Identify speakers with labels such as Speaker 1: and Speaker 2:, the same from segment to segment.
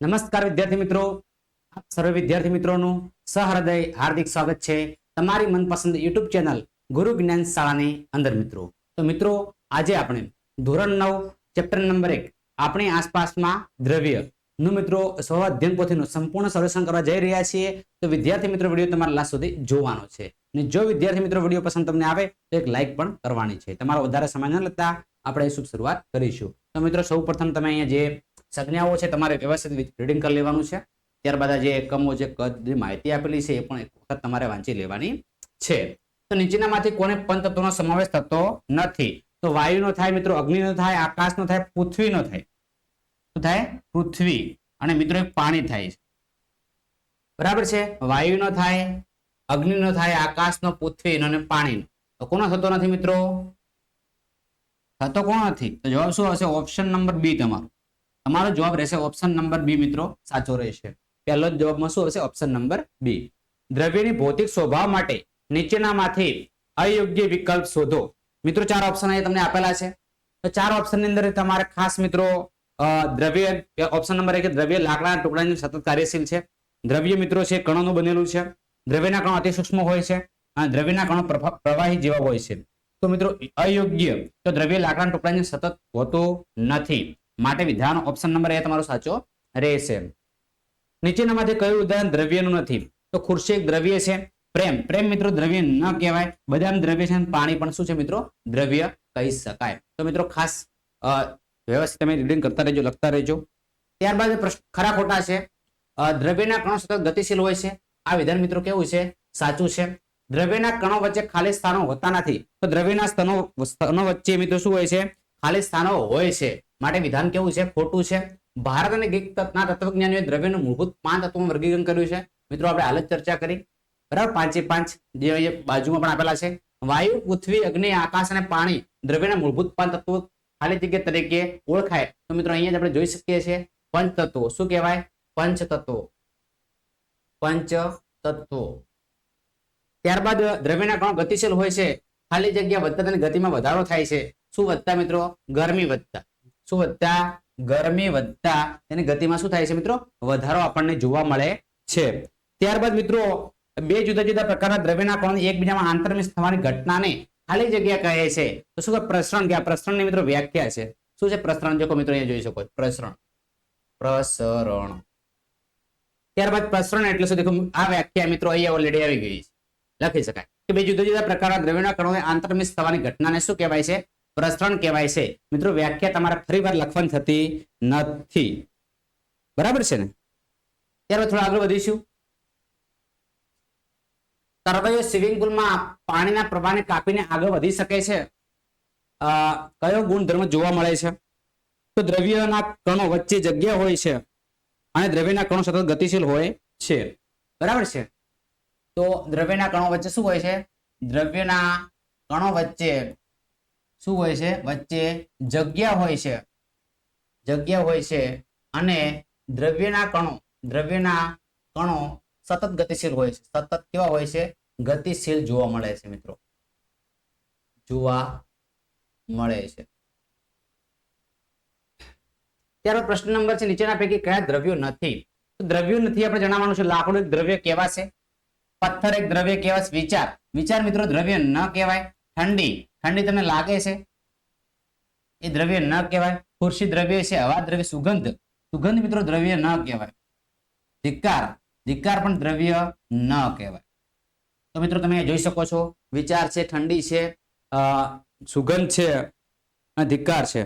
Speaker 1: નમસ્કાર વિદ્યાર્થી મિત્રો. સર્વે વિદ્યાર્થી મિત્રોનું સહૃદય હાર્દિક સ્વાગત છે તમારી મનપસંદ યુટ્યુબ ચેનલ ગુરુ જ્ઞાન શાળાની અંદર મિત્રો. તો મિત્રો, આજે આપણે ધોરણ નવ, ચેપ્ટર નંબર એક, આપણી આસપાસમાં દ્રવ્યનું મિત્રો સ્વાધ્યન પોથીનું સંપૂર્ણ સોલ્યુશન કરવા જઈ રહ્યા છીએ. તો વિદ્યાર્થી મિત્રો, વીડિયો તમારા લાસ્ટ સુધી જોવાનો છે. અને જો વિદ્યાર્થી મિત્રો, વીડિયો પસંદ તમને આવે, તો એક લાઇક પણ કરવાની છે. તમારો વધારે સમય ન લેતા આપણે શુભ શરૂઆત કરીશું. તો મિત્રો સૌ પ્રથમ તમે અહીંયા જે સંજ્ઞાઓ છે, તમારે વ્યવસ્થિત રીડિંગ કરી લેવાનું છે. ત્યારબાદ જે એકમો જે કદ માહિતી આપેલી છે, એ પણ એક વખત તમારે વાંચી લેવાની છે. તો નીચેનામાંથી કોને પંચતત્વનો સમાવેશ થતો નથી. તો વાયુનો થાય, મિત્રો, અગ્નિનો થાય, આકાશનો થાય, પૃથ્વીનો થાય. શું થાય? પૃથ્વી. અને મિત્રો પાણી થાય છે. બરાબર છે? વાયુનો થાય, અગ્નિનો થાય, આકાશનો, પૃથ્વીનો અને પાણીનો. તો કોનો થતો નથી, મિત્રો? થતો કોણ નથી? તો જવાબ શું હશે? ઓપ્શન નંબર બી તમારો. તમારો જવાબ રહેશે ઓપ્શન નંબર બી, મિત્રો. સાચો રહેશે. પહેલો જવાબમાં શું હશે ઓપ્શન નંબર બી. દ્રવ્યની ભૌતિક સ્વભાવ માટે નીચેનામાંથી અયોગ્ય વિકલ્પ શોધો. મિત્રો, ચાર ઓપ્શન અહીંયા તમને આપેલા છે. તો ચાર ઓપ્શનની અંદર તમારે ખાસ મિત્રો દ્રવ્ય ઓપ્શન નંબર એક દ્રવ્ય લાકડાના ટુકડાની સતત કાર્યશીલ છે. દ્રવ્ય મિત્રો છે, કણોનું બનેલું છે. દ્રવ્યના કણો અતિ સૂક્ષ્મ હોય છે અને દ્રવ્યના કણો પ્રવાહી જેવા હોય છે. તો મિત્રો, અયોગ્ય, તો દ્રવ્ય લાકડાના ટુકડાની સતત હોતું નથી. માટે વિધાન ઓપ્શન નંબર એ તમારો સાચો રહેશે. નીચેનામાંથી કયું ઉદાહરણ દ્રવ્યનું નથી? તો ખુરશી એક દ્રવ્ય છે. પ્રેમ. પ્રેમ મિત્રો દ્રવ્ય ન કહેવાય. બધા દ્રવ્ય છે પાણી પણ શું છે મિત્રો? દ્રવ્ય કહી શકાય. તો મિત્રો ખાસ વ્યવસ્થિત તમે રીડિંગ કરતા રહેજો, લખતા રહેજો. ત્યારબાદ પ્રશ્ન, ખરા ખોટા છે. દ્રવ્યના કણો સતત ગતિશીલ હોય છે. આ વિધાન મિત્રો કેવું છે? સાચું છે. દ્રવ્યના કણો વચ્ચે ખાલી સ્થાનો હોતા નથી. તો દ્રવ્યના સ્થાનો સ્થાનો વચ્ચે મિત્રો શું હોય છે? ખાલી સ્થાનો હોય છે. માટે વિધાન કેવું છે? ખોટું છે? ભારત અને ગ્રીક તત્વના તત્વજ્ઞાનીઓએ દ્રવ્યનું મૂળભૂત પાંચ તત્વોમાં વર્ગીકરણ કર્યું છે. મિત્રો, આપણે હાલ ચર્ચા કરી. બરાબર? પાંચે પાંચ જે બાજુમાં પણ આપેલા છે. વાયુ, પૃથ્વી, અગ્નિ, આકાશ અને પાણી દ્રવ્યના મૂળભૂત પાંચ તત્વો ખાલી જગ્યા તરીકે ઓળખાય. તો મિત્રો, અહીંયા આપણે જોઈ શકીએ છીએ પંચ તત્વો. શું કહેવાય? પંચ તત્વો. પંચ તત્વો. ત્યારબાદ દ્રવ્યના કણો ગતિશીલ હોય છે. ખાલી જગ્યા વધતા તેની ગતિમાં વધારો થાય છે. શું વધતા મિત્રો? ગરમી વધતા. શું વધતા? ગરમી વધતા. તેની ગતિમાં શું થાય છે મિત્રો? વધારો આપણને જોવા મળે છે. ત્યારબાદ મિત્રો, બે જુદા જુદા પ્રકારના દ્રવ્યના કણ એકબીજામાં આંતરમિશ થવાની ઘટનાને ખાલી જગ્યા કહે છે. તો શું પ્રસરણ કે આ પ્રસરણની મિત્રો વ્યાખ્યા છે. શું છે પ્રસરણ? જો મિત્રો અહીંયા જોઈ શકો પ્રસરણ. પ્રસરણ. ત્યારબાદ પ્રસરણ એટલે શું? દેખો, આ વ્યાખ્યા મિત્રો અહીંયા ઓલરેડી આવી ગઈ છે. લખી શકાય. કે બે જુદા જુદા પ્રકારના દ્રવ્યના કણોને આંતરમિશ થવાની ઘટનાને શું કહેવાય છે? પ્રસરણ કહેવાય છે. મિત્રો, વ્યાખ્યા તમારે ફરીવાર લખવાની થતી નથી. બરાબર છે ને? ત્યારબાદ થોડા આગળ વધીશું. તરવૈયો સ્વિમિંગ પુલમાં પાણીના પ્રવાહને કાપીને આગળ વધી શકે છે. કયો ગુણધર્મ જોવા મળે છે? તો દ્રવ્યના કણો વચ્ચે જગ્યા હોય છે અને દ્રવ્યના કણો સતત ગતિશીલ હોય છે. બરાબર છે? તો દ્રવ્યના કણો વચ્ચે શું હોય છે? દ્રવ્યના કણો વચ્ચે શું હોય છે? વચ્ચે જગ્યા હોય છે. જગ્યા હોય છે અને દ્રવ્યના કણો દ્રવ્યના કણો સતત ગતિશીલ હોય છે. સતત કેવા હોય છે? ગતિશીલ જોવા મળે છે મિત્રો. જોવા મળે છે. ત્યારબાદ પ્રશ્ન નંબર છે, નીચેના પૈકી કયા દ્રવ્યો નથી? તો દ્રવ્યો નથી આપણે જણાવવાનું છે, લાકડું એક દ્રવ્ય કેવા છે? પથ્થર એક દ્રવ્ય કેવા છે? વિચાર. વિચાર મિત્રો દ્રવ્ય ન કહેવાય. ઠંડી. ઠંડી તમને લાગે છે? એ દ્રવ્ય ન કહેવાય. ખુરશી દ્રવ્ય છે, હવા દ્રવ્ય, સુગંધ. સુગંધ મિત્રો દ્રવ્ય ન કહેવાય. ધિક્કાર. ધિક્કાર પણ દ્રવ્ય ન કહેવાય. તો મિત્રો તમે જોઈ શકો છો, વિચાર છે, ઠંડી છે સુગંધ છે, અને ધિક્કાર છે.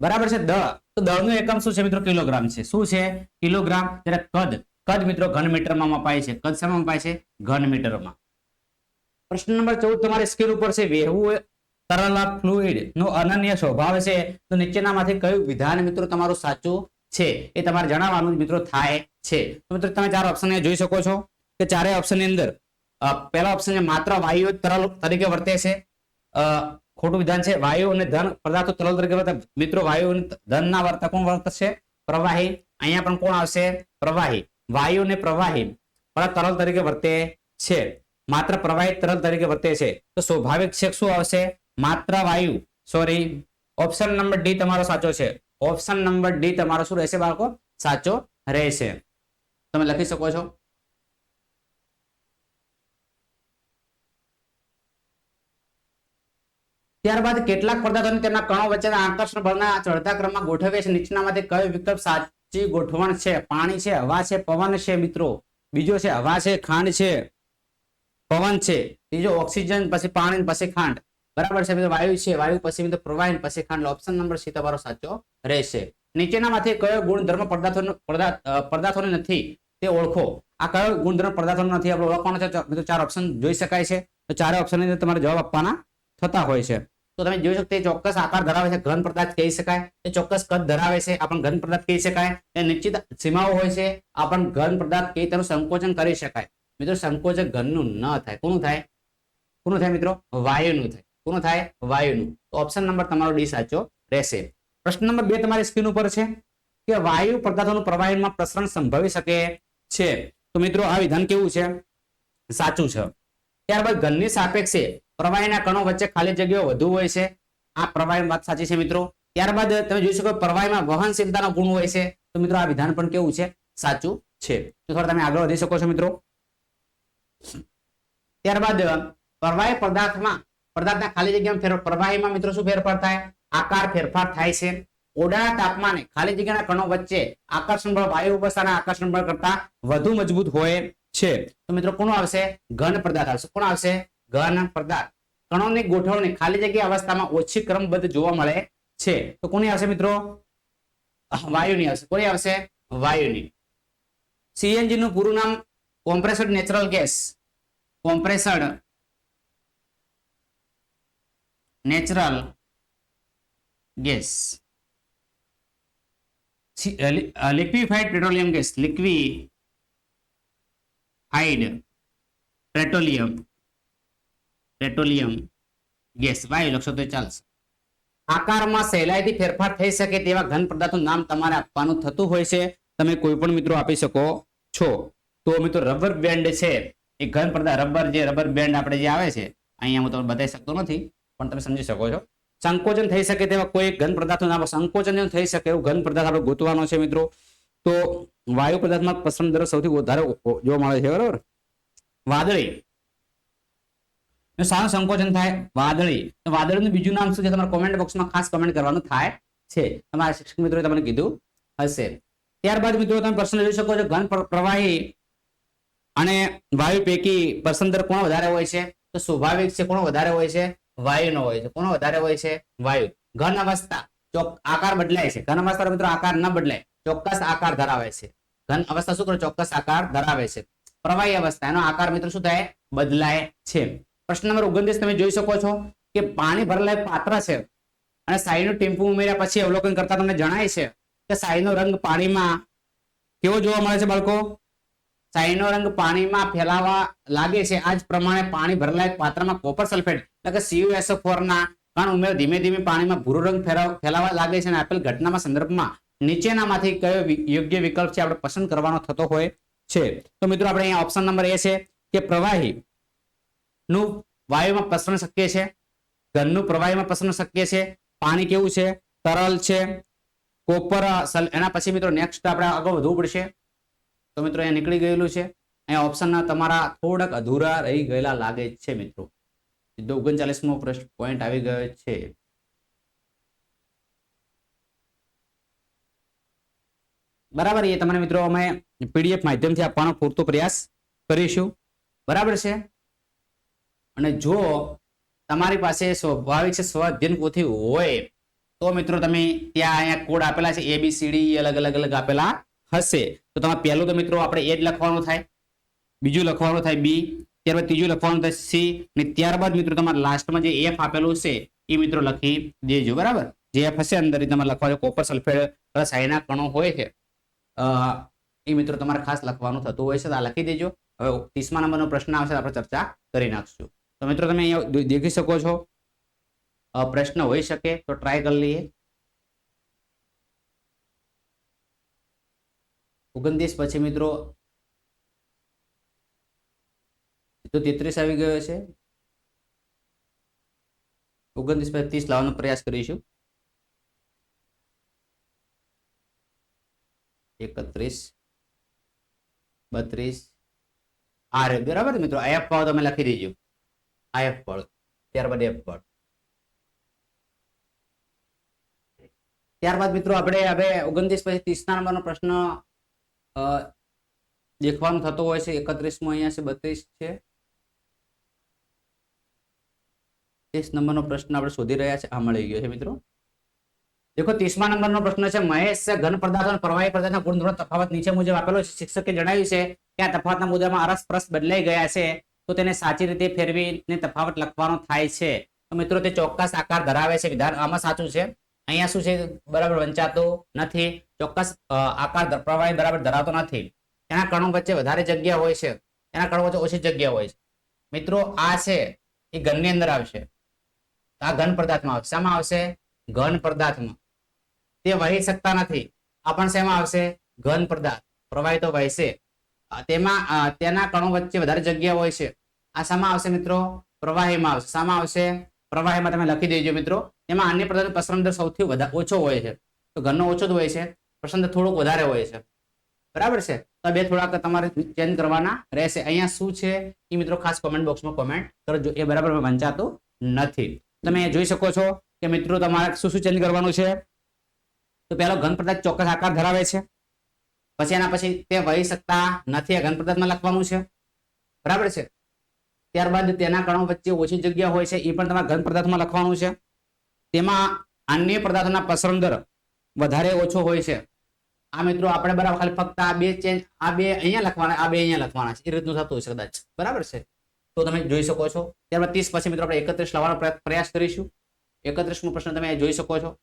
Speaker 1: બરાબર છે દ તો દળનું એકમ શું છે મિત્રો? કિલોગ્રામ છે. શું છે? કિલોગ્રામ. ત્યારે કદ. કદ મિત્રો ઘન મીટરમાં મપાય છે. કદ શેમાં મપાય છે? ઘન મીટરમાં. પ્રશ્ન નંબર ચૌદ, તમારી સ્કેલ ઉપર છે, વહેવું તરલ ફ્લુઇડ નો અનન્ય સ્વભાવ છે. તો નીચેનામાંથી કયું વિધાન મિત્રો તમારું સાચું છે? એ તમારે જણાવવાનું મિત્રો થાય છે. તો મિત્રો તમે ચાર ઓપ્શન જોઈ શકો છો. કે ચારે ઓપ્શનની અંદર પહેલા ઓપ્શન છે માત્ર વાયુ તરલ તરીકે વર્તે છે. ખોટું વિધાન છે વાયુ અને ધન પદાર્થો તરલ તરીકે વર્તે. મિત્રો, વાયુ અને ધન ના વર્તા કોણ વર્તશે? પ્રવાહી. અહીંયા પણ કોણ આવશે? પ્રવાહી. વાયુ અને પ્રવાહી. તરલ તરીકે વર્તે છે. માત્ર પ્રવાહી તરલ તરીકે વર્તે છે. તો સ્વાભાવિક છે શું આવશે? માત્ર વાયુ. સોરી ઓપ્શન નંબર ડી તમારો સાચો છે. ઓપ્શન નંબર ડી તમારો શું રહેશે બાળકો? સાચો રહેશે. તમે લખી શકો છો? ત્યારબાદ કેટલાક પદાર્થોને તેમના કણો વચ્ચેના આકર્ષણ બળના ચડતા ક્રમમાં ગોઠવે છે નીચેનામાંથી કયો વિકલ્પ સાચી ગોઠવણ છે? પાણી છે, હવા છે, પવન છે, મિત્રો. બીજો છે, હવા છે, ખાંડ છે. પવન છે. ત્રીજો ઓક્સિજન, પછી પાણી, પછી ખાંડ. બરાબર છે મિત્રો? વાયુ છે, વાયુ પછી મિત્રો પ્રવાહી પછી ખાંડ ઓપ્શન નંબર સી તમારો સાચો રહેશે. નીચેનામાંથી કયો ગુણધર્મ પદાર્થોનો પદાર્થોને નથી તે ઓળખો. આ કયો ગુણધર્મ પદાર્થોનો નથી આપણે ઓળખવાનો છે? મિત્રો ચાર ઓપ્શન જોઈ શકાય છે. તો ચારે ઓપ્શનની અંદર તમારે જવાબ આપવાના થતા હોય છે. તો તમે જોઈ શકો તે ચોક્કસ આકાર ધરાવે છે. ઘન પદાર્થ કહી શકાય. એ ચોક્કસ કદ ધરાવે છે. આપણ ઘન પદાર્થ કહી શકાય. એ નિશ્ચિત સીમાઓ હોય છે. આપણ ઘન પદાર્થ કહી તેનું સંકોચન કરી શકાય. મિત્રો સંકોચન ઘનનું ન થાય. કોનું થાય? કોનું થાય મિત્રો? વાયુનું થાય. કોનું થાય વાયુનું. તો ઓપ્શન નંબર તમારો ડી સાચો રહેશે. પ્રશ્ન નંબર બે તમારી સ્ક્રીન ઉપર છે કે વાયુ પદાર્થોનું પ્રવાહીમાં પ્રસરણ સંભવી શકે છે. તો મિત્રો આ વિધાન કેવું છે? સાચું છે. ત્યારબાદ ઘનની સાપેક્ષે પ્રવાહીના કણો વચ્ચે ખાલી જગ્યાઓ વધુ હોય છે. આ પ્રવાહી વાત સાચી છે મિત્રો. ત્યારબાદ તમે જોઈ શકો પ્રવાહીમાં વહનશીલતાનો ગુણ હોય છે. તો મિત્રો આ વિધાન પણ કેવું છે? સાચું છે. તો થોડા તમે આગળ વધી શકો છો મિત્રો. ત્યારબાદ પ્રવાહી પદાર્થમાં પદાર્થના ખાલી જગ્યામાં ફેર પ્રવાહીમાં મિત્રો શું ફેરફાર થાય? આકાર ફેરફાર થાય છે. ઓડા તાપમાને ખાલી જગ્યાના કણો વચ્ચે આકર્ષણ બળ, વાયુ અવસ્થાના આકર્ષણ બળ કરતા વધુ મજબૂત હોય છે. તો મિત્રો કોણ આવશે? ઘન પદાર્થ આવશે. કોણ આવશે? ઘન પદાર્થ. કણોની ગોઠવણી ખાલી જગ્યા અવસ્થામાં ઓછી ક્રમબદ્ધ જોવા મળે છે. તો કોની આવશે મિત્રો? વાયુની આવશે. કોની આવશે? વાયુની. સીએનજી નું પૂરું નામ compressed natural gas. Compressed natural gas. Liquefied petroleum gas liquefied petroleum petroleum gas. વાયુ લખશો તો ચાલશે. આકારમાં સહેલાઈથી ફેરફાર થઈ શકે તેવા ઘન પદાર્થનું નામ તમારે આપવાનું થતું હોય છે. તમે કોઈ પણ મિત્રો આપી શકો છો. તો મિત્રો, રબર બેન્ડ છે. એ ઘન પદાર્થ, રબર જે, રબર બેન્ડ આપણે જે આવે છે, અહીંયા હું તમને બતાવી શકતો નથી. પણ તમે સમજી શકો છો. સંકોચન થઈ શકે તેવા કોઈ ઘન પદાર્થનું નામ સંકોચન થઈ શકે એવું ઘન પદાર્થ આપણે ગોતવાનો છે મિત્રો. તો વાયુ પદાર્થમાં પ્રસરણ દર સૌથી વધારે જોવા મળે છે, બરાબર? વાદળી. સારું સંકોચન થાય વાદળી. વાદળીનું બીજું નામ શું છે? તમારા કોમેન્ટ બોક્સમાં ખાસ કમેન્ટ કરવાનું થાય છે. તમારા શિક્ષક મિત્રોએ તમને કીધું હશે. ત્યારબાદ મિત્રો તમે પ્રશ્ન જોઈ શકો છો ઘન પ્રવાહી અને વાયુ પૈકી પ્રસરણ દર કોણ વધારે હોય છે? તો સ્વાભાવિક છે કોણ વધારે હોય છે? વાયુનો હોય છે. કોણ વધારે હોય છે? વાયુ. ઘન અવસ્થા ચોક આકાર બદલાય છે. ઘન અવસ્થા મિત્રો આકાર ન બદલાય. ચોક્કસ આકાર ધરાવે છે. ઘન અવસ્થા શું કરે? ચોક્કસ આકાર ધરાવે છે. પ્રવાહી અવસ્થા. એનો આકાર મિત્રો શું થાય? બદલાય છે. પ્રશ્ન નંબર ઓગણત્રીસ તમે જોઈ શકો છો કે પાણી ભરેલા પાત્ર છે અને સાઈનું ટીમ્પુ ઉમેર્યા પછી અવલોકન કરતા તમને જણાય છે કે સાઈનો રંગ પાણીમાં કેવો જોવા મળે છે બાળકો? સાઈનો રંગ પાણીમાં ફેલાવા લાગે છે. આ જ પ્રમાણે પાણી ભરેલા પાત્રમાં કોપર સલ્ફેટ કે CuSO4 ના? કણ ઉમેર ધીમે ધીમે પાણીમાં ભૂરો રંગ ફેલાવ- લાગે છે અને આપેલ ઘટનામાં સંદર્ભમાં નીચેનામાંથી કયો યોગ્ય વિકલ્પ છે આપણે પસંદ કરવાનો થતો હોય છે. તો મિત્રો આપણે અહીંયા ઓપ્શન નંબર એ છે કે પ્રવાહી નું વાયુમાં પ્રસરણ શક્ય છે, ઘનનું પ્રવાહીમાં પ્રસરણ શક્ય છે, પાણી કેવું છે, તરલ છે, કોપર એના પછી મિત્રો નેક્સ્ટ આપણે આગળ વધવું પડશે. તો મિત્રો અહીંયા નીકળી ગયેલું છે. અહીંયા ઓપ્શન તમારા થોડાક અધૂરા રહી ગયેલા લાગે છે મિત્રો. સીધો ઓગણચાલીસમો પ્રશ્ન પોઈન્ટ આવી ગયો છે. બરાબર, એ તમને મિત્રો અમે પીડીએફ માધ્યમથી આપવાનો પૂરતો પ્રયાસ કરીશું. બરાબર છે? અને જો તમારી પાસે સ્વાભાવિક છે સ્વાધ્યન પોથી હોય, તો મિત્રો તમે ત્યાં અહીંયા કોડ આપેલા છે એ બી સી ડી અલગ અલગ અલગ આપેલા હશે. તો તમે પહેલું તો મિત્રો આપણે એ જ લખવાનું થાય. બીજું લખવાનું થાય બી ત્યારબાદ ત્રીજું લખવાનું થશે સી અને ત્યારબાદ મિત્રો તમારે લાસ્ટમાં જે એફ આપેલું છે, એ મિત્રો લખી દેજો, બરાબર? જે એફ હશે અંદર એ તમારે લખવાનું કોપર સલ્ફેટ પ્લસ આયના કણો હોય છે. એ મિત્રો તમારે ખાસ લખવાનું થતું હોય છે, તો આ લખી દેજો. હવે ત્રીસમા નંબરનો પ્રશ્ન આવશે, આપણે ચર્ચા કરી નાખશું. તો મિત્રો તમે અહીંયા દેખી શકો છો. પ્રશ્ન હોઈ શકે, તો ટ્રાય કરી લઈએ. ઓગણત્રીસ પછી મિત્રો તો તેત્રીસ આવી ગયો છે. ઓગણત્રીસ પછી ત્રીસ લાવવાનો પ્રયાસ કરીશું. એકત્રીસ બત્રીસ આ બરાબર મિત્રો? એફ પાવ તમે લખી દેજો. આ એફ પળ ત્યારબાદ એફ પળ ત્યારબાદ મિત્રો આપણે હવે ઓગણત્રીસ પછી ત્રીસના નંબરનો પ્રશ્ન દેખવાનો થતો હોય છે. એકત્રીસમાં અહીંયા છે, બત્રીસ છે. ત્રીસ નંબરનો પ્રશ્ન આપણે શોધી રહ્યા છે. આ મળી ગયો છે મિત્રો. દેખો, ત્રીસમા નંબરનો પ્રશ્ન છે, મહેશ ઘન પદાર્થ અને પ્રવાહી પદાર્થના ગુણધર્મનો તફાવત નીચે મુજબ આપેલો છે. શિક્ષકે જણાવ્યું છે કે આ તફાવતના મુદ્દામાં અરસપરસ બદલાઈ ગયા છે, તો તેને સાચી રીતે ફેરવીને તફાવત લખવાનો થાય છે. તો મિત્રો, તે ચોક્કસ આકાર ધરાવે છે. વિધાન આમાં સાચું છે. અહીંયા શું છે? બરાબર વંચાતું નથી. ચોક્કસ આકાર પ્રવાહી બરાબર ધરાવતો નથી. એના કણો વચ્ચે વધારે જગ્યા હોય છે. એના કણો વચ્ચે ઓછી જગ્યા હોય છે. મિત્રો, આ છે. એ ઘનની અંદર આવશે. આ ઘન પદાર્થમાં આવશે. શામાં આવશે? ઘન પદાર્થમાં. તે વહી શકતા નથી. આ પણ શેમાં આવશે? ઘન પદાર્થ. પ્રવાહી તો વહેશે. તેમાં તેના કણો વચ્ચે વધારે જગ્યા હોય છે. આ શામાં આવશે મિત્રો? પ્રવાહીમાં આવશે. શામાં આવશે? પ્રવાહીમાં તમે લખી દેજો મિત્રો. એમાં અન્ય પદાર્થ પ્રસરણ દર સૌથી વધારે ઓછો હોય છે. તો ઘનનો ઓછો જ હોય છે. પ્રસરણ દર થોડોક વધારે હોય છે. બરાબર છે? તો બે થોડાક તમારે ચેન્જ કરવાના રહેશે. અહીંયા શું છે? એ મિત્રો ખાસ કોમેન્ટ બોક્સમાં કોમેન્ટ કરજો. એ બરાબર વંચાતું નથી. તમે જોઈ શકો છો કે મિત્રો, તમારે શું શું ચેન્જ કરવાનું છે? તો પહેલો ઘન પદાર્થ ચોક્કસ આકાર ધરાવે છે. પછી એના પછી તે વહી શકતા નથી ઘન પદાર્થમાં લખવાનું છે. બરાબર છે? ત્યારબાદ તેના કણો વચ્ચે ઓછી જગ્યા હોય છે, એ પણ તમારે ઘન પદાર્થમાં લખવાનું છે. તેમાં અન્ય પદાર્થોના પસરણ દર વધારે ઓછો હોય છે. આ મિત્રો, આપણે બરાબર ખાલી ફક્ત આ બે ચેન્જ આ બે અહીંયા લખવાના, આ બે અહીંયા લખવાના છે. એ રીતનું થતું છે કદાચ. બરાબર છે? તો તમે જોઈ શકો છો. ત્યારબાદ ત્રીસ પછી મિત્રો આપણે એકત્રીસ લાવવાનો પ્રય- પ્રયાસ કરીશું. એકત્રીસમો પ્રશ્ન તમે જોઈ શકો છો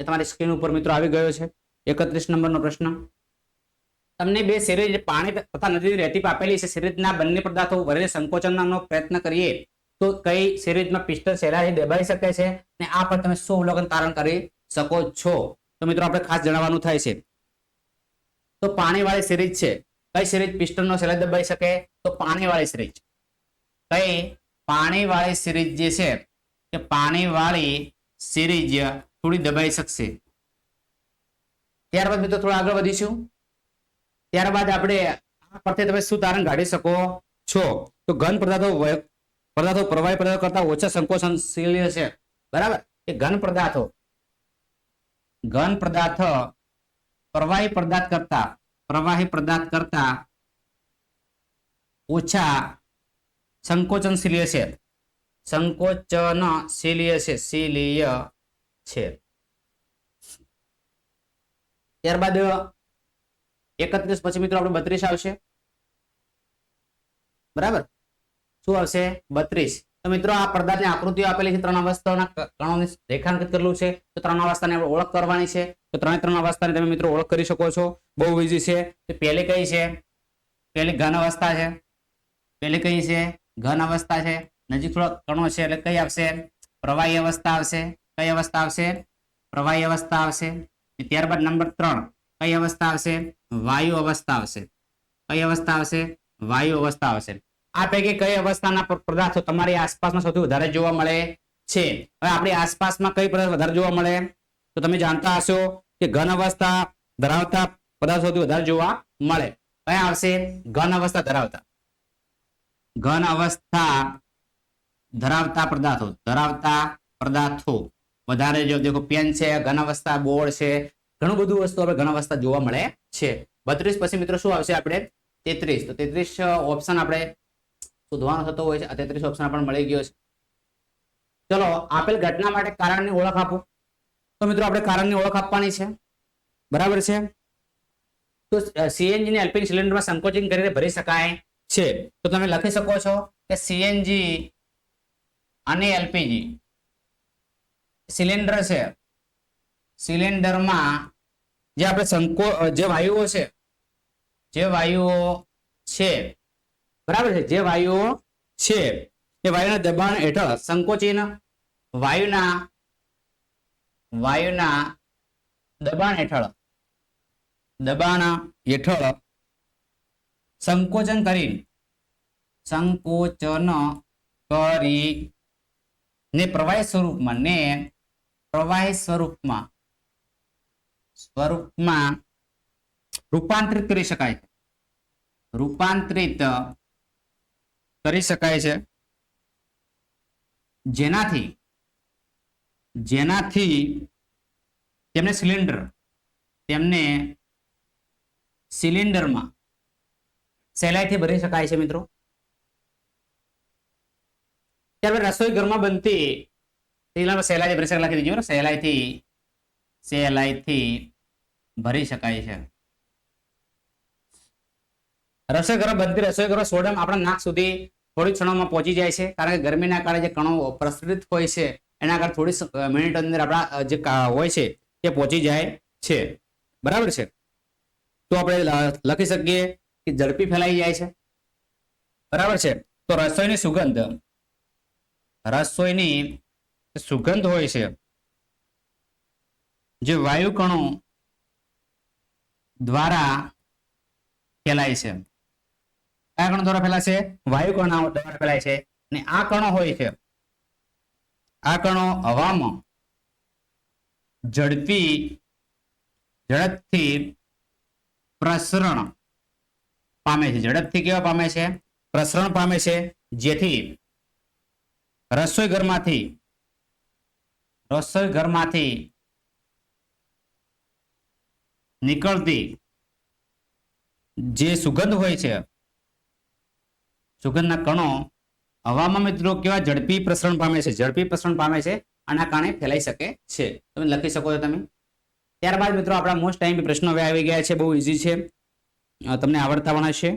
Speaker 1: એ તમારી સ્ક્રીન ઉપર મિત્રો આવી ગયો છે. એકત્રીસ નંબરનો પ્રશ્ન. તમને બે શરીર પાણી તથા નદીની રેતી આપેલી છે, શરીરના બંને પદાર્થો વડે સંકોચનનો પ્રયત્ન કરીએ તો કઈ શરીરમાં પિસ્ટન સહેલાઈથી દબાઈ શકે છે અને આ પર તમે શું અવલોકન તારણ કરી શકો છો? તો મિત્રો આપણે ખાસ જણાવવાનું થાય છે. તો પાણીવાળી સિરીજ છે. કઈ સિરીજ પિસ્ટનનો સહેલાઈ દબાઈ શકે? તો પાણીવાળી સિરીજ કઈ પાણીવાળી સિરીજ જે છે કે પાણીવાળી સિરીજ થોડી દબાઈ શકશે. ત્યારબાદ મિત્રો થોડા આગળ વધીશું. ત્યારબાદ આપણે આ પરથી તમે શું તારણ કાઢી શકો છો? તો ઘન પદાર્થો પદાર્થો પ્રવાહી પદાર્થો કરતા ઓછા સંકોચનશીલ છે. બરાબર? એ ઘન પદાર્થો, ઘન પદાર્થ પ્રવાહી પદાર્થ કરતા, પ્રવાહી પદાર્થ કરતા ઓછા સંકોચનશીલ છે સંકોચનશીલીય છે શીલીય છે. ત્યારબાદ એકત્રીસ પછી મિત્રો આપણે બત્રીસ આવશે. બરાબર? શું આવશે? બત્રીસ. તો મિત્રો આ પદાર્થની આકૃતિઓ આપેલી છે ત્રણ અવસ્થાઓના કણોને રેખાંકિત કરેલું છે. તો ત્રણ અવસ્થાની આપણે ઓળખ કરવાની છે. તો ત્રણે ત્રણ અવસ્થાની તમે મિત્રો ઓળખ કરી શકો છો. બહુ ઈઝી છે. પહેલી કઈ છે? પહેલી ઘન અવસ્થા છે. પહેલી કઈ છે? ઘન અવસ્થા છે, નજીક થોડો કણો છે એટલે કઈ આવશે? પ્રવાહી અવસ્થા આવશે. કઈ અવસ્થા આવશે? પ્રવાહી અવસ્થા આવશે. ત્યારબાદ નંબર ત્રણ, કઈ અવસ્થા આવશે? વાયુ અવસ્થા આવશે. કઈ અવસ્થા આવશે? વાયુ અવસ્થા આવશે. આ પૈકી કઈ અવસ્થાના પદાર્થો તમારી આસપાસમાં સૌથી વધારે જોવા મળે છે? હવે આપણી આસપાસમાં કઈ પદાર્થ વધારે જોવા મળે? તો તમે જાણતા હશો કે ઘન અવસ્થા ધરાવતા પદાર્થ સૌથી વધારે જોવા મળે. કયા આવશે? ઘન અવસ્થા ધરાવતા. ઘન અવસ્થા ધરાવતા પદાર્થો ધરાવતા પદાર્થો. વધારે જો દેખો પેન છે, ઘન અવસ્થા બોર્ડ છે, ઘણું બધું વસ્તુ આપણે ઘન અવસ્થા જોવા મળે છે. બત્રીસ પછી મિત્રો શું આવશે આપણે? તેત્રીસ. તો તેત્રીસ ઓપ્શન આપણે શોધવાનો થતો હોય છે. આ તેત્રીસ ઓપ્શન આપણને મળી ગયો છે. ચલો, આપેલ ઘટના માટે કારણની ઓળખ આપો. તો મિત્રો આપણે કારણની ઓળખ આપવાની છે. બરાબર છે? તો સીએનજી ને એલપીજી સિલિન્ડરમાં સંકોચન કરીને ભરી શકાય. છે. તો તમે લખી શકો છો કે સીએનજી અને એલપીજી સિલિન્ડર છે. સિલિન્ડરમાં જે આપણે સંકો, જે વાયુઓ છે, જે વાયુઓ છે, બરાબર છે? જે વાયુઓ છે, એ વાયુના દબાણ હેઠળ સંકોચીન વાયુના વાયુના દબાણ હેઠળ દબાણ હેઠળ સંકોચન કરી સંકોચન કરી ને પ્રવાહી સ્વરૂપમાં ને પ્રવાહી સ્વરૂપમાં સ્વરૂપમાં રૂપાંતરિત કરી શકાય રૂપાંતરિત કરી શકાય છે. જેનાથી જેનાથી તેમને સિલિન્ડર, તેમને સિલિન્ડરમાં સહેલાઈથી ભરી શકાય છે મિત્રો. ત્યારબાદ રસોઈ ઘરમાં બનતી સહેલાઈથી ભરી શકાય. લખી દીજો સહેલાઈથી સહેલાઈથી ભરી શકાય છે. રસોઈ ઘર બનતી રસોઈ ઘર સોડમ આપણા નાક સુધી થોડી ક્ષણોમાં પહોંચી જાય છે. કારણ કે ગરમીના કારણે જે કણો પ્રસરિત હોય છે, એના આગળ થોડી મિનિટ અંદર આપણા જે હોય છે, તે પહોંચી જાય છે. બરાબર છે? તો આપણે લખી શકીએ. કે ઝડપી ફેલાઈ જાય છે? બરાબર છે. તો રસોઈની સુગંધ. રસોઈની સુગંધ હોય છે. જે વાયુ કણો દ્વારા ફેલાય છે. કયા કણો દ્વારા ફેલાશે વાયુ કણો દ્વારા ફેલાય છે. અને આ કણો હોય છે. આ કણો હવામાં ઝડપી, ઝડપથી પ્રસરણ પામે છે, ઝડપથી કેવા પામે છે? પ્રસરણ પામે છે, જેથી રસોઈ ઘરમાંથી રસોઈ ઘરમાંથી નીકળતી જે સુગંધ હોય છે, સુગંધના કણો હવામાં મિત્રો કેવા ઝડપી પ્રસરણ પામે છે? ઝડપી પ્રસરણ પામે છે, આના કારણે ફેલાઈ શકે છે. તમે લખી શકો છો તમે? ત્યારબાદ મિત્રો આપણા મોસ્ટ ટાઈમ પ્રશ્નો હવે આવી ગયા છે, બહુ ઇઝી છે. તમને આવડતા પણ હશે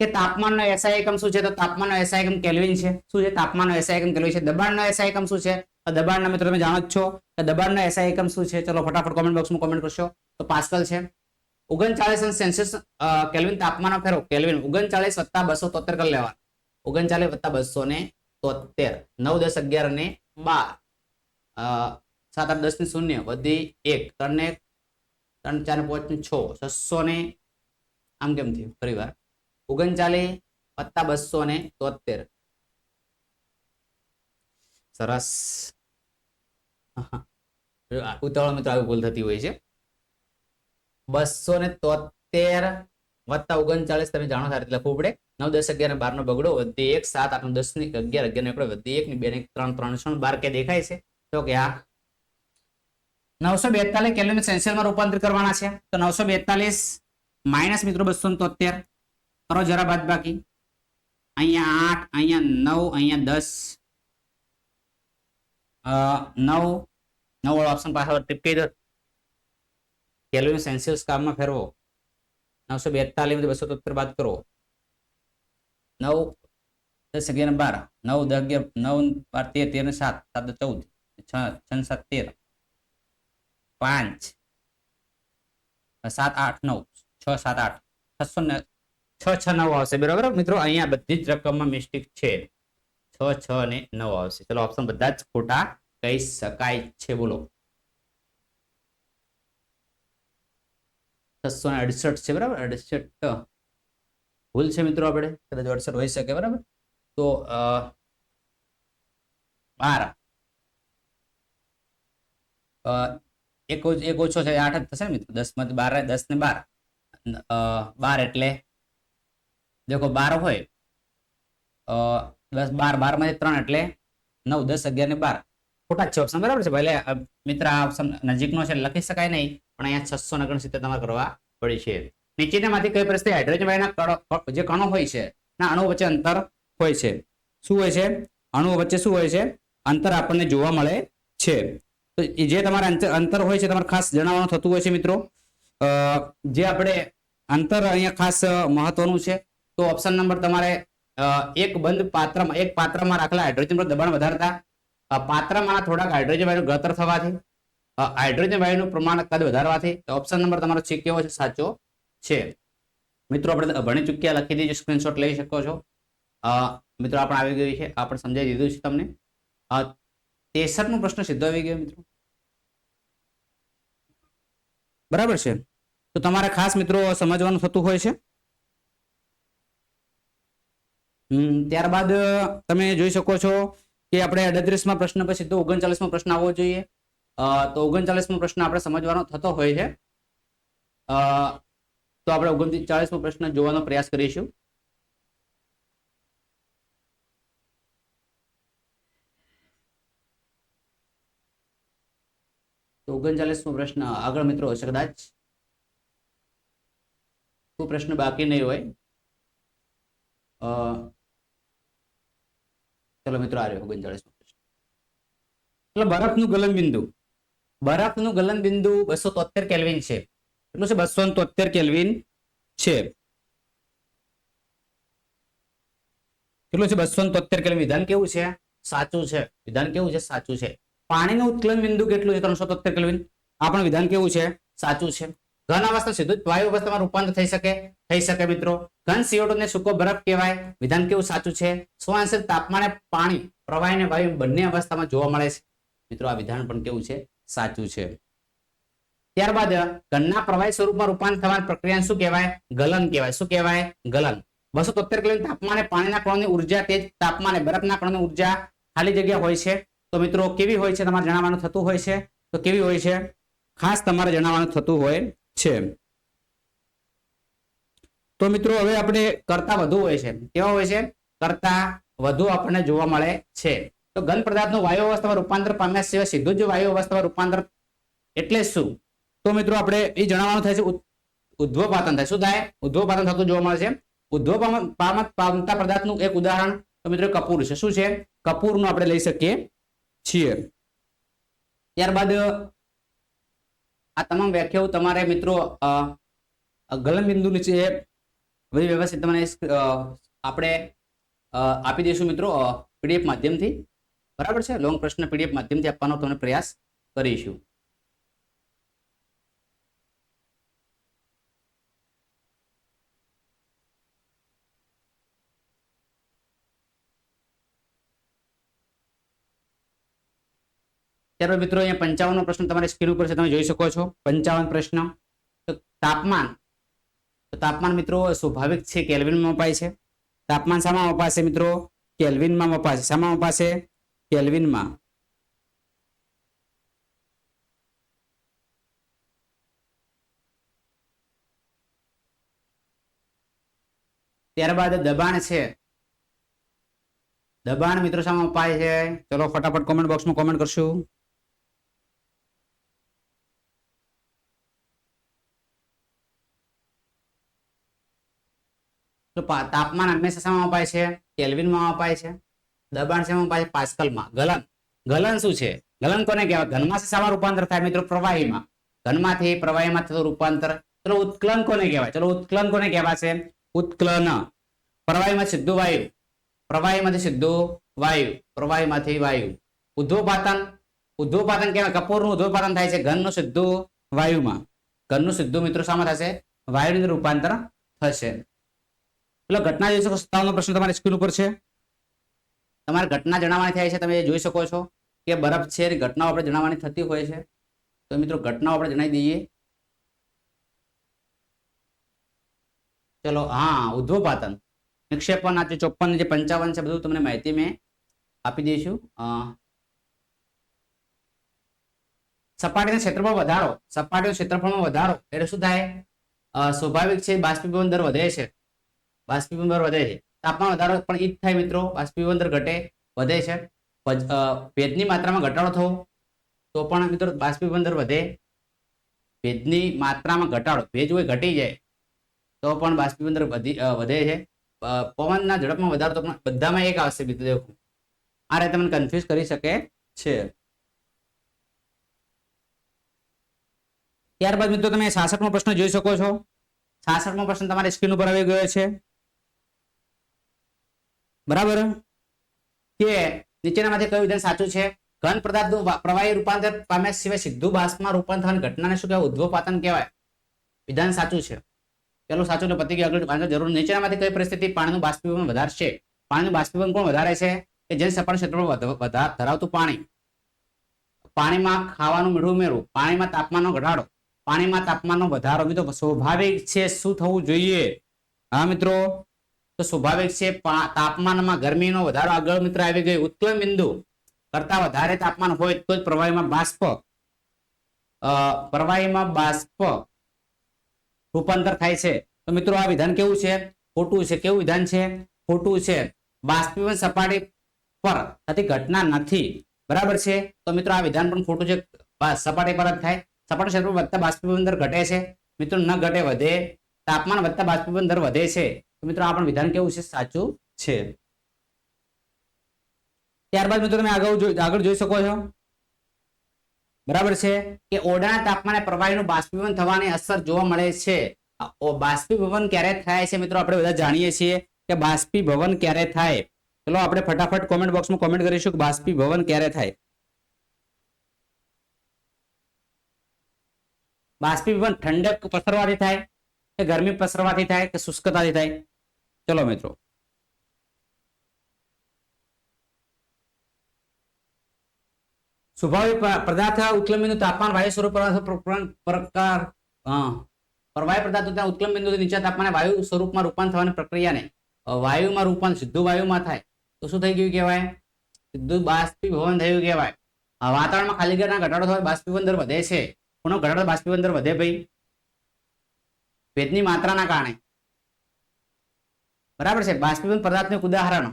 Speaker 1: કે તાપમાનનો એસઆઈ એકમ શું છે? તો તાપમાનનો એસઆઈ એકમ કેલ્વિન છે. શું છે? તાપમાનનો એસઆઈ એકમ કેલ્વિન છે. દબાણનો એસઆઈ એકમ શું છે? દબાણના મિત્રો તમે જાણો જ છો કે દબાણનો એસઆઈ એકમ શું છે? ચલો ફટાફટ કોમેન્ટ બોક્સમાં કોમેન્ટ કરશો. તો પાસ્કલ છે. ઓગણચાલીસ અને સેલ્સિયસ અ, કેલ્વિન તાપમાનનો ફેરો. કેલ્વિન ઓગણચાલીસ વત્તા બસો તોતેર કરી લેવાનું. ઓગણચાલીસ વત્તા બસો ને તોતેર. નવ દસ અગિયાર ને બાર. સાત આઠ દસ ને શૂન્ય વધી એક. ત્રણ ને ત્રણ ચાર ને પાંચ ને છ. છસો ને આમ કેમ થયું? ફરી વાર ઓગણચાલીસ વત્તા બસો ને તોતેર. સરસ. ઉતાવળ મિત્રો, આવી ભૂલ થતી હોય છે. બસો ને તોતેર વત્તા ઓગણચાલીસ, તમે જાણો સારી રીતે લખવું પડે. નવ દસ અગિયાર બાર નો બગડો, વધી એક સાત, આઠ દસની અગિયાર અગિયાર એકડો, વધી એક ની બે ને ત્રણ ત્રણ ત્રણસો બાર કે દેખાય છે. તો કે આ નવસો બેતાલીસ કેલ્વિન સેન્સિયલમાં રૂપાંતર કરવાના છે. તો નવસો બેતાલીસ માઇનસ મિત્રો બસો તોતેર. કરો જરા બાદ બાકી અહીંયા આઠ, અહીંયા નવ, અહીંયા દસ. નવ. નવ ઓપ્શન પાછળ ટીપકી દો. કેલ્વિન સેન્સિયસ કામમાં ફેરવો. નવસો બેતાલીસ બસો તોતેર બાદ કરો. નવ, દસ અગિયાર બાર. નવ, દસ અગિયાર, નવ, બાર, તેર તેર સાત. સાત ચૌદ. છ છ સાત, તેર. પાંચ. સાત, આઠ, નવ. છ, સાત, આઠ. છસો છ છ, નવ આવશે. બરાબર? મિત્રો, અહીંયા બધી જ રકમમાં મિસ્ટેક છે. છ છ ને નવ આવશે. ચલો ઓપ્શન બધા જ ખોટા કહી શકાય છે. બોલો. છસો ને અડસઠ છે, બરાબર? અડસઠ ભૂલ છે મિત્રો આપણે. કદાચ અડસઠ હોઈ શકે, બરાબર? તો બાર. એક ઓછ- છે, આઠ જ થશે ને મિત્રો? દસમાંથી બાર દસ ને બાર. બાર એટલે? દેખો, બાર હોય. દસ, બાર બારમાંથી ત્રણ એટલે નવ, દસ, અગિયાર ને બાર. ખોટા છે ઓપ્શન બરાબર છે? ભલે મિત્ર, આ ઓપ્શન નજીકનો છે, લખી શકાય નહીં, પણ અહીંયા છસો ઓગણસિત્તેર તમારે કરવા પડી છે. નીચેનામાંથી કઈ પરિસ્થિતિ? હાઇડ્રોજન વાયુના જે કણો હોય છે, ના અણુ વચ્ચે અંતર હોય છે. શું હોય છે? અણુઓ વચ્ચે શું હોય છે? અંતર આપણને જોવા મળે છે. તો જે તમારે અંતર હોય છે, તમારે ખાસ જણાવવાનું થતું હોય છે, મિત્રો. જે આપણે અંતર અહીંયા ખાસ મહત્વનું છે. તો ઓપ્શન નંબર તમારે એક બંધ પાત્રમાં, એક પાત્રમાં રાખેલા હાઇડ્રોજન પર દબાણ વધારતા પાત્રમાં થોડાક હાઇડ્રોજન વાયુ ગળતર થવાથી હાઇડ્રોજન વાયુનું પ્રમાણ કદ વધારવાથી ઓપ્શન નંબર તમારો છે કેવો છે? સાચો છે. મિત્રો, આપણે ભણી ચૂક્યા, લખી દીધું સ્ક્રીનશોટ લઈ શકો છો. મિત્રો, આપણે આવી ગયું છે, આપણે સમજાવી દીધું છે તમને. તેસરનો પ્રશ્ન સીધો આવી ગયો, મિત્રો. બરાબર છે? તો તમારે ખાસ મિત્રો સમજવાનું થતું હોય છે? ત્યારબાદ તમે જોઈ શકો છો કે આપણે અડત્રીસમાં પ્રશ્ન પછી તો ઓગણચાલીસમાં પ્રશ્ન આવવો જોઈએ. તો ઓગણચાલીસમાં પ્રશ્ન આપણે સમજવાનો થતો હોય છે. તો આપણે ઓગણત્રીસ ચાલીસમો પ્રશ્ન જોવાનો પ્રયાસ કરીશું. તો ઓગણચાલીસમો પ્રશ્ન આગળ મિત્રો હશે કદાચ. કોઈ પ્રશ્ન બાકી નહીં હોય. ચલો મિત્રો, આ રહ્યો પ્રશ્ન. એટલે બરફનું ગલનબિંદુ. બરફનું ગલનબિંદુ બસો તોતેર કેલ્વિન છે. કેટલું છે? બસો તોતેર કેલ્વિન છે. કેટલું છે? બસો તોતેર કેલ્વિન. વિધાન કેવું છે? સાચું છે. વિધાન કેવું છે? સાચું છે. પાણીનું ઉત્કલન બિંદુ કેટલું છે? ત્રણસો તોતેર કેલ્વિન. આ પણ વિધાન કેવું છે? સાચું છે. ઘન અવસ્થા સીધું જ વાયુ અવસ્થામાં રૂપાંતર થઈ શકે થઈ શકે મિત્રો. ઘન CO2 ને સૂકો બરફ કહેવાય. વિધાન કેવું સાચું છે? સ્વાંશિત તાપમાને પાણી, પ્રવાહી અને વાયુ બંને અવસ્થામાં જોવા મળે છે? મિત્રો, આ વિધાન પણ કેવું છે? સાચું છે. ત્યારબાદ, ઘનના પ્રવાહી સ્વરૂપમાં રૂપાંતર થવાની પ્રક્રિયાને શું કહેવાય? ગલન કહેવાય. શું કહેવાય? ગલન. બસો તોતેર કિલો તાપમાને પાણીના કણોની ઊર્જા તે જ તાપમાને બરફના કણોની ઊર્જા ખાલી જગ્યા હોય છે. તો મિત્રો, કેવી હોય છે? તમારે જણાવવાનું થતું હોય છે? તો કેવી હોય છે? ખાસ તમારે જણાવવાનું થતું હોય છે. તો મિત્રો, હવે આપણે કરતા વધુ હોય છે. કેવા હોય છે? કરતા વધુ આપણને જોવા મળે છે. તો ઘન પદાર્થનું વાયુ અવસ્થામાં રૂપાંતર પામ્યા સિવાય સીધું જ વાયુ અવસ્થામાં રૂપાંતર એટલે શું? તો મિત્રો, આપણે એ જણાવવાનું થાય છે ઉદ- ઉદ્ધવપાતન થાય. શું થાય? ઉદ્ધવપાતન થતું જોવા મળે છે. ઉદ્ધવ પામ- પામ- પામતા પદાર્થનું એક ઉદાહરણ તો મિત્રો, કપૂર છે. શું છે? કપૂરનું આપણે લઈ શકીએ છીએ. ત્યારબાદ આ તમામ વ્યાખ્યાઓ તમારે મિત્રો અ, અ, ગલનબિંદુ નીચે બધી વ્યવસ્થિત તમને આપણે આપી દઈશું મિત્રો પીડીએફ માધ્યમથી. બરાબર છે? લોંગ પ્રશ્ન પીડીએફ માધ્યમથી આપવાનો તમને પ્રયાસ કરીશું. ત્યારબાદ મિત્રો, અહીંયા પંચાવનનો પ્રશ્ન તમારી સ્ક્રીન ઉપર છે, તમે જોઈ શકો છો. પંચાવન પ્રશ્ન. તો તાપમાન. તો તાપમાન મિત્રો સ્વાભાવિક છે, કેલ્વિનમાં મપાય છે. તાપમાન શામાં મપાશે મિત્રો? કેલ્વિનમાં મપાશે શામાં મપાશે કેલ્વિનમાં. ત્યારબાદ દબાણ છે. દબાણ મિત્રો શામાં મપાય છે. ચલો ફટાફટ કોમેન્ટ બોક્સમાં કોમેન્ટ કરશું. તો તાપમાન હંમેશા શેમાં અપાય છે? કેલ્વિનમાં અપાય છે? દબાણ શેમાં અપાય છે? પાસ્કલમાં. ગલન. ગલન શું છે? ગલન કોને કહેવાય? ઘનમાં શામાં રૂપાંતર થાય મિત્રો? પ્રવાહીમાં. ઘનમાંથી પ્રવાહીમાં થતું રૂપાંતર. ચલો ઉત્કલન કોને કહેવાય? ચલો ઉત્કલન કોને કહેવાશે? ઉત્કલન. પ્રવાહીમાં સીધું વાયુ. પ્રવાહીમાંથી સીધું વાયુ. પ્રવાહીમાંથી વાયુ. ઉદ્ધવપાતન ઉદ્ધવપાતન કહેવાય. કપૂરનું ઉદ્ધવપાતન થાય છે. ઘનનું સીધું વાયુમાં. ઘનનું સીધું મિત્રો શામાં થશે? વાયુની રૂપાંતર થશે. પેલો ઘટના જોઈ શકો સત્તાવનનો પ્રશ્ન તમારી સ્ક્રીન ઉપર છે. તમારે ઘટના જણાવવાની થાય છે. તમે જોઈ શકો છો કે બરફ છે ઘટનાઓ આપણે જણાવવાની થતી હોય છે. તો મિત્રો ઘટનાઓ આપણે જણાવી દઈએ. ચલો, હા, ઉદ્ધવપાતન. નિક્ષેપણ આજે ચોપન જે પંચાવન છે, બધું તમને માહિતી મેં આપી દઈશું. સપાટીના ક્ષેત્રફળ વધારો. સપાટીના ક્ષેત્રફળમાં વધારો. એટલે શું થાય? સ્વાભાવિક છે, બાષ્પીભવન દર વધે છે. બાષ્પીભવન દર વધે છે. તાપમાન વધારો પણ ઈ જ થાય મિત્રો. બાષ્પીભવન દર ઘટે, વધે છે. ભેજની માત્રામાં ઘટાડો થવો, તો પણ મિત્રો બાષ્પીભવન દર વધે. ભેજની માત્રામાં ઘટાડો, ભેજ હોય ઘટી જાય, તો પણ બાષ્પીભવન દર વધે છે. પવનના ઝડપમાં વધારો તો પણ બધામાં એક આવશે મિત્રો, દેખો. આ રીતે તમને કન્ફ્યુઝ કરી શકે છે. ત્યારબાદ મિત્રો તમે છાસઠમો પ્રશ્ન જોઈ શકો છો. છાસઠમો પ્રશ્ન તમારી સ્ક્રીન ઉપર આવી ગયો છે. બરાબર? કે નીચેનામાંથી કયું વિધાન સાચું છે? ઘન પદાર્થનું પ્રવાહી રૂપાંતર પામ્યા સિવાય સીધું બાષ્પમાં રૂપાંતર થવાની ઘટનાને શું કહેવાય? ઉદ્ધવપાતન કહેવાય. વિધાન સાચું છે. પેલું સાચું પતિ પતી આગળ વાંચવા જરૂર. નીચેનામાંથી કઈ પરિસ્થિતિ પાણીનું બાષ્પીભવન વધારશે? પાણીનું બાષ્પીભવન કોણ વધારે છે? કે જે સપાટ ક્ષેત્રફળ વધ- ધરાવતું પાણી. પાણીમાં ખાવાનું મીઠું ઉમેરવું. પાણીમાં તાપમાનનો ઘટાડો. પાણીમાં તાપમાનનો વધારો. મિત્રો, સ્વાભાવિક છે શું થવું જોઈએ? હા મિત્રો તો સ્વાભાવિક છે તાપમાનમાં ગરમીનો વધારો આગળ મિત્ર આવી ગયો. ઉત્તમ બિંદુ કરતા વધારે તાપમાન હોય તો જ પ્રવાહીમાં બાષ્પ પ્રવાહીમાં બાષ્પ રૂપાંતર થાય છે. તો મિત્રો આ વિધાન કેવું છે? ખોટું છે. કેવું વિધાન છે? ખોટું છે. બાષ્પીભવન સપાટી પર થતી ઘટના નથી. બરાબર છે? તો મિત્રો આ વિધાન પણ ખોટું છે. સપાટી પર જ થાય. સપાટી ક્ષેત્ર વધતા બાષ્પીભવન દર ઘટે છે. મિત્રો ન ઘટે, વધે. તાપમાન વધતા બાષ્પીભવન દર વધે છે. તો મિત્રો, આ પણ વિધાન કેવું છે? સાચું છે. ત્યારબાદ મિત્રો, તમે આગળ આગળ જોઈ શકો છો. બરાબર છે કે ઓરડાના તાપમાને પ્રવાહીનું બાષ્પીભવન થવાની અસર જોવા મળે છે. બાષ્પીભવન ક્યારે થાય છે મિત્રો? આપણે બધા જાણીએ છીએ કે બાષ્પીભવન ક્યારે થાય. ચલો, આપણે ફટાફટ કોમેન્ટ બોક્સમાં કોમેન્ટ કરીશું કે બાષ્પીભવન ક્યારે થાય. બાષ્પીભવન ઠંડક પસરવાથી થાય કે ગરમી પસરવાથી થાય કે શુષ્કતાથી થાય? ચલો મિત્રો. સ્વાભાવિક પદાર્થ ઉત્કલન તાપમાન વાયુ સ્વરૂપ પ્રકાર પ્રવાહી પદાર્થો ત્યાં ઉત્કલન બિંદુથી નીચા તાપમાને વાયુ સ્વરૂપમાં રૂપાંતર થવાની પ્રક્રિયાને વાયુમાં રૂપાંતર, સીધું વાયુમાં થાય. તો શું થઈ ગયું કહેવાય? સીધું બાષ્પીભવન થયું કહેવાય. વાતાવરણમાં ખાલી ઘરના ઘટાડો થવા બાષ્પીભવન દર વધે છે. કોનો ઘટાડો બાષ્પીભવન દર વધે ભાઈ. ભેજની માત્રાના કારણે. બરાબર છે? બાષ્પીભવન પદાર્થનું ઉદાહરણ.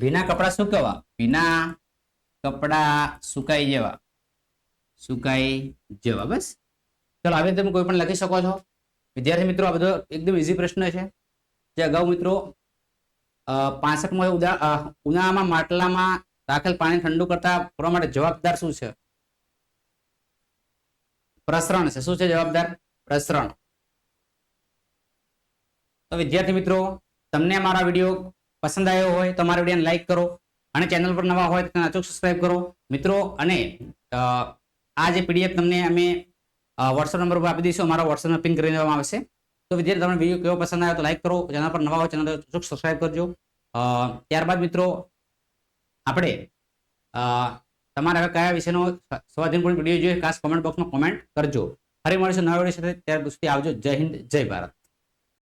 Speaker 1: ભીના કપડા સુકવવા. ભીના કપડા સુકાઈ જેવા. સુકાઈ જેવા, બસ. ચલો આવી તમે કોઈ પણ લખી શકો છો. વિદ્યાર્થી મિત્રો, આ બધો એકદમ ઇઝી પ્રશ્ન છે. જે અગાઉ મિત્રો પાસઠમાં ઉદા ઉનાળામાં માટલામાં રાખેલ પાણી ઠંડુ કરતા કરવા માટે જવાબદાર શું છે? પ્રસરણ છે. શું છે જવાબદાર? પ્રસરણ. તો વિદ્યાર્થી મિત્રો, તમને મારા વીડિયો પસંદ આવ્યો હોય તો મારા વિડીયોને લાઈક કરો અને ચેનલ પર નવા હોય તો અચૂક સબસ્ક્રાઈબ કરો. મિત્રો, અને આ જે પીડીએફ તમને અમે વોટ્સઅપ નંબર પર આપી દઈશું, અમારા વોટ્સઅપમાં પિન કરી દેવામાં આવશે. તો વિદ્યાર્થી, તમને વીડિયો કેવો પસંદ આવ્યો તો લાઈક કરો ચેનલ પર નવા હોય ચેનલ અચૂક સબસ્ક્રાઈબ કરજો. ત્યારબાદ મિત્રો, આપણે તમારે હવે કયા વિષયનો સ્વાધીનપૂર્ણ વીડિયો જોઈએ ખાસ કોમેન્ટ બોક્સમાં કોમેન્ટ કરજો. ફરી મળીશું નવા વીડિયો સાથે, ત્યાર સુધી આવજો. જય હિન્દ, જય ભારત.